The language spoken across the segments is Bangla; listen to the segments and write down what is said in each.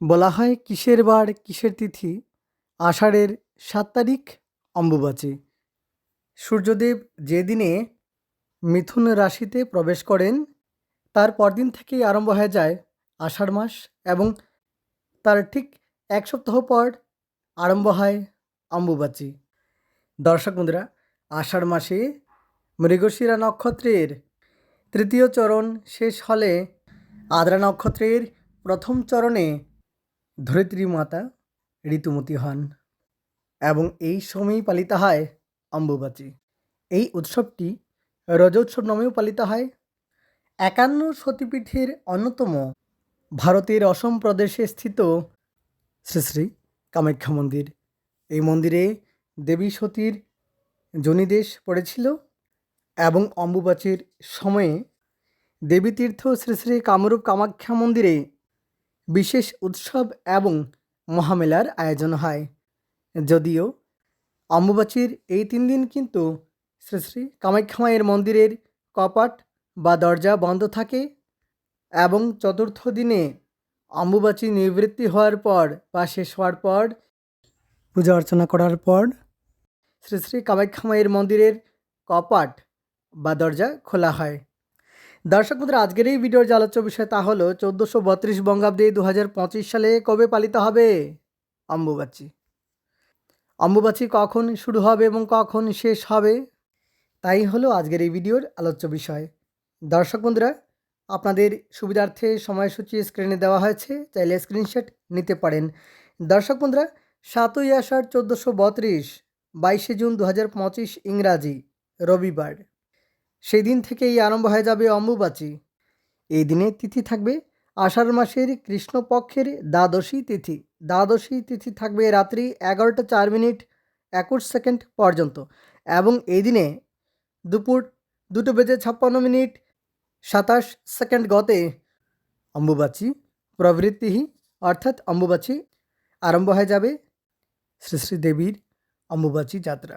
বলা হয় কিসের বার কিসের তিথি? আষাঢ়ের সাত তারিখ, অম্বুবাচী। সূর্যদেব যে দিনে মিথুন রাশিতে প্রবেশ করেন, তার পরদিন থেকেই আরম্ভ হয়ে যায় আষাঢ় মাস এবং তার ঠিক এক সপ্তাহ পর আরম্ভ হয় অম্বুবাচী। দর্শক বন্ধুরা, আষাঢ় মাসে মৃগশিরা নক্ষত্রের তৃতীয় চরণ শেষ হলে আদ্রা নক্ষত্রের প্রথম চরণে ধরিত্রী মাতা ঋতুমতী হন এবং এই সময়েই পালিত হয় অম্বুবাচী। এই উৎসবটি রজোৎসব নামেও পালিত হয়। একান্ন সতীপীঠের অন্যতম ভারতের অসম প্রদেশে স্থিত শ্রী শ্রী কামাখ্যা মন্দির। এই মন্দিরে দেবী সতীর জনিদেশ পড়েছিল এবং অম্বুবাচীর সময়ে দেবীতীর্থ শ্রী শ্রী কামরূপ কামাখ্যা মন্দিরে বিশেষ উৎসব এবং মহামেলার আয়োজন হয়। যদিও অম্বুবাচীর এই তিন দিন কিন্তু শ্রী শ্রী কামাখ্যা মায়ের মন্দিরের কপাট বা দরজা বন্ধ থাকে এবং চতুর্থ দিনে অম্বুবাচী নিবৃত্তি হওয়ার পর বা শেষ হওয়ার পর পূজা অর্চনা করার পর শ্রী শ্রী কামাখ্যা মায়ের মন্দিরের কপাট বা দরজা খোলা হয়। দর্শক বন্ধুরা, আজকের এই ভিডিওর যে আলোচ্য বিষয় তা হলো চোদ্দোশো বত্রিশ বঙ্গাব্দে দু হাজার পঁচিশ সালে কবে পালিত হবে? অম্বুবাচী। অম্বুবাচী কখন শুরু হবে এবং কখন শেষ হবে? তাই হলো আজকের এই ভিডিওর আলোচ্য বিষয়। দর্শক বন্ধুরা, আপনাদের সুবিধার্থে সময়সূচি স্ক্রিনে দেওয়া হয়েছে, চাইলে স্ক্রিনশট নিতে পারেন। দর্শক বন্ধুরা, সাতই আষাঢ় চোদ্দোশো বত্রিশ, বাইশে জুন দু হাজার পঁচিশ ইংরাজি, রবিবার। সেই দিন থেকেই আরম্ভ হয়ে যাবে অম্বুবাচী। এই দিনে তিথি থাকবে আষাঢ় মাসের কৃষ্ণপক্ষের দ্বাদশী তিথি। দ্বাদশী তিথি থাকবে রাত্রি এগারোটা চার মিনিট একুশ সেকেন্ড পর্যন্ত এবং এই দিনে দুপুর দুটো বেজে ছাপ্পান্ন মিনিট সাতাশ সেকেন্ড গতে অম্বুবাচী প্রবৃত্তি অর্থাৎ অম্বুবাচী আরম্ভ হয়ে যাবে শ্রী শ্রী দেবীর অম্বুবাচী যাত্রা।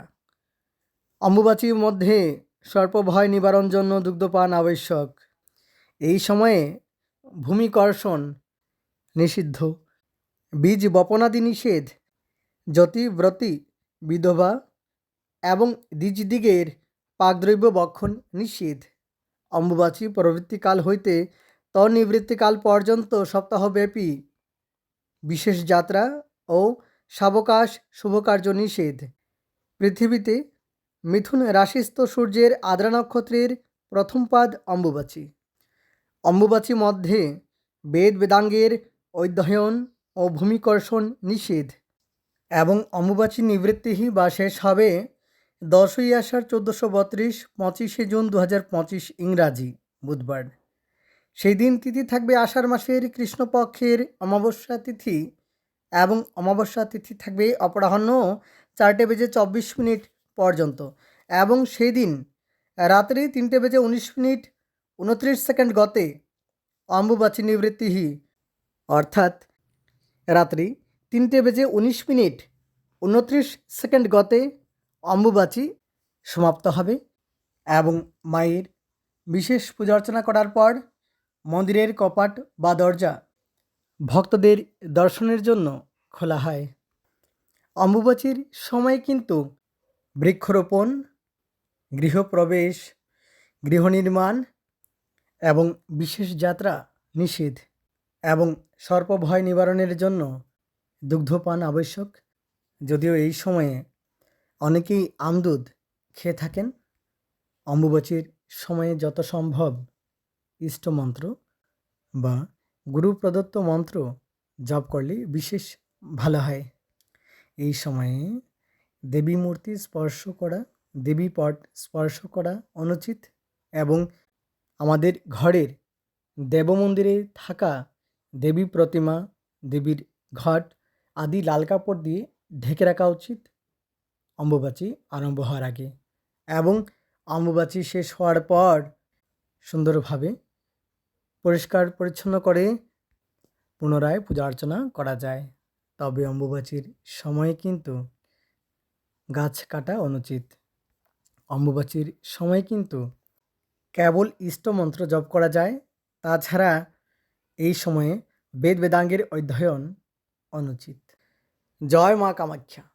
অম্বুবাচীর মধ্যে সর্পভয় নিবারণ জন্য দুগ্ধপান আবশ্যক। এই সময়ে ভূমিকর্ষণ নিষিদ্ধ। বীজ বপনাদি নিষেধ। জ্যোতিব্রতী বিধবা এবং দ্বিজদিগের পাকদ্রব্য বক্ষণ নিষেধ। অম্বুবাচী প্রবৃত্তিকাল হইতে তনিবৃত্তিকাল পর্যন্ত সপ্তাহব্যাপী বিশেষ যাত্রা ও সাবকাশ শুভকার্য নিষেধ। পৃথিবীতে মিথুন রাশিস্থ সূর্যের আদ্রা নক্ষত্রের প্রথম পাদ অম্বুবাচী। অম্বুবাচী মধ্যে বেদ বেদাঙ্গের অধ্যয়ন ও ভূমিকর্ষণ নিষেধ এবং অম্বুবাচী নিবৃত্তি বা শেষ হবে দশই আষাঢ় চোদ্দোশো বত্রিশ পঁচিশে জুন দু পঁচিশ ইংরাজি বুধবার। সেই দিন তিথি থাকবে আষাঢ় মাসের কৃষ্ণপক্ষের অমাবস্যা তিথি এবং অমাবস্যা তিথি থাকবে অপরাহ্ন চারটে বেজে চব্বিশ মিনিট পর্যন্ত। এবং সেই দিন, রাত্রি তিনটে বেজে উনিশ মিনিট উনত্রিশ সেকেন্ড গতে অম্বুবাচী নিবৃত্তিহি অর্থাৎ রাত্রি তিনটে বেজে উনিশ মিনিট উনত্রিশ সেকেন্ড গতে অম্বুবাচী সমাপ্ত হবে এবং মায়ের বিশেষ পূজা অর্চনা করার পর মন্দিরের কপাট বা দরজা ভক্তদের দর্শনের জন্য খোলা হয়। অম্বুবাচীর সময় কিন্তু বৃক্ষরোপণ, গৃহপ্রবেশ গৃহ নির্মাণ এবং বিশেষ যাত্রা নিষেধ এবং সর্পভয় নিবারণের জন্য দুগ্ধপান আবশ্যক। যদিও এই সময়ে অনেকেই আমদুধ খেয়ে থাকেন। অম্বুবাচীর সময়ে যত সম্ভব ইষ্টমন্ত্র বা গুরু প্রদত্ত মন্ত্র জপ করলে বিশেষ ভালো হয়। এই সময়ে দেবী মূর্তি স্পর্শ করা, দেবী পট স্পর্শ করা অনুচিত এবং আমাদের ঘরের দেব মন্দিরে থাকা দেবী প্রতিমা, দেবীর ঘট আদি লাল কাপড় দিয়ে ঢেকে রাখা উচিত অম্বুবাচী আরম্ভ হওয়ার আগে এবং অম্বুবাচী শেষ হওয়ার পর সুন্দরভাবে পরিষ্কার পরিচ্ছন্ন করে পুনরায় পূজা অর্চনা করা যায়। তবে অম্বুবাচীর সময়ে কিন্তু গাছ কাটা অনুচিত। অম্বুবাচীর সময় কিন্তু কেবল ইষ্টমন্ত্র জপ করা যায়, তাছাড়া এই সময়ে বেদ বেদাঙ্গের অধ্যয়ন অনুচিত। জয় মা কামাখ্যা।